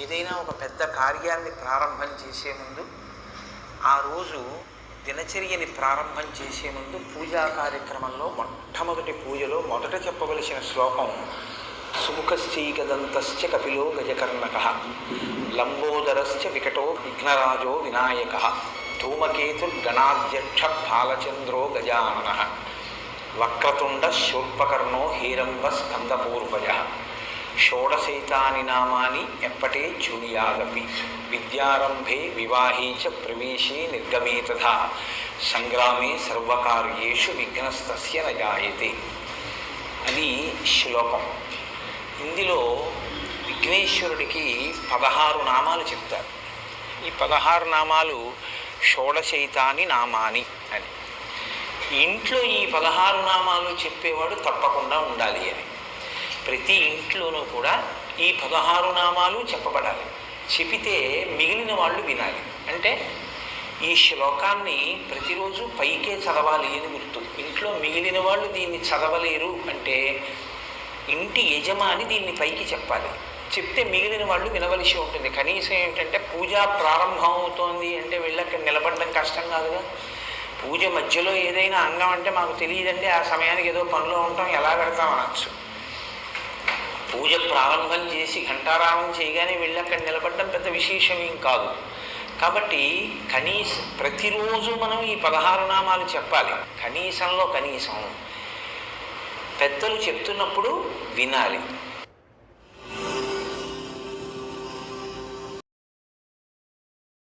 ఏదైనా ఒక పెద్ద కార్యాన్ని ప్రారంభం చేసే ముందు ఆ రోజు దినచర్యని ప్రారంభం చేసే ముందు పూజా కార్యక్రమంలో మొట్టమొదటి పూజలో మొదట చెప్పవలసిన శ్లోకం సుముఖశ్చైకదంతశ్చ కపిలో గజకర్ణక లంబోదరశ్చ వికటో విఘ్నరాజో వినాయక ధూమకేతుర్గణాధ్యక్ష బాలచంద్రో గజానన వక్రతుండ శూర్పకర్ణో హీరంబ స్కందపూర్వజ. షోడశైతాని నామాని ఎప్పటే చూనియాదపి విద్యారంభే వివాహే చ ప్రవేశే నిర్గమే తథా సంగ్రామే సర్వకార్యేషు విఘ్నస్తస్య నజాయతే అది శ్లోకం. ఇందులో విఘ్నేశ్వరుడికి పదహారు నామాలు చెప్తారు. ఈ పదహారు నామాలు షోడశైతాని నామాని అని. ఇంట్లో ఈ పదహారు నామాలు చెప్పేవాడు తప్పకుండా ఉండాలి అని. ప్రతి ఇంట్లోనూ కూడా ఈ పదహారు నామాలు చెప్పబడాలి. చెబితే మిగిలిన వాళ్ళు వినాలి. అంటే ఈ శ్లోకాన్ని ప్రతిరోజు పైకే చదవాలి అని గుర్తు. ఇంట్లో మిగిలిన వాళ్ళు దీన్ని చదవలేరు అంటే ఇంటి యజమాని దీన్ని పైకి చెప్పాలి. చెప్తే మిగిలిన వాళ్ళు వినవలసి ఉంటుంది. కనీసం ఏమిటంటే పూజ ప్రారంభం అవుతోంది అంటే వెళ్ళి అక్కడ నిలబడడం కష్టం కాదుగా. పూజ మధ్యలో ఏదైనా అంగం అంటే మాకు తెలియదండి. ఆ సమయానికి ఏదో పనిలో ఉంటాం. ఎలా పెడతాం అనొచ్చు. పూజ ప్రారంభం చేసి ఘంటారామం చేయగానే వెళ్ళి అక్కడ నిలబడడం పెద్ద విశేషం ఏం కాదు. కాబట్టి కనీస ప్రతిరోజు మనం ఈ పదహారు నామాలు చెప్పాలి. కనీసంలో కనీసం. పెద్దలు చెప్తున్నప్పుడు వినాలి.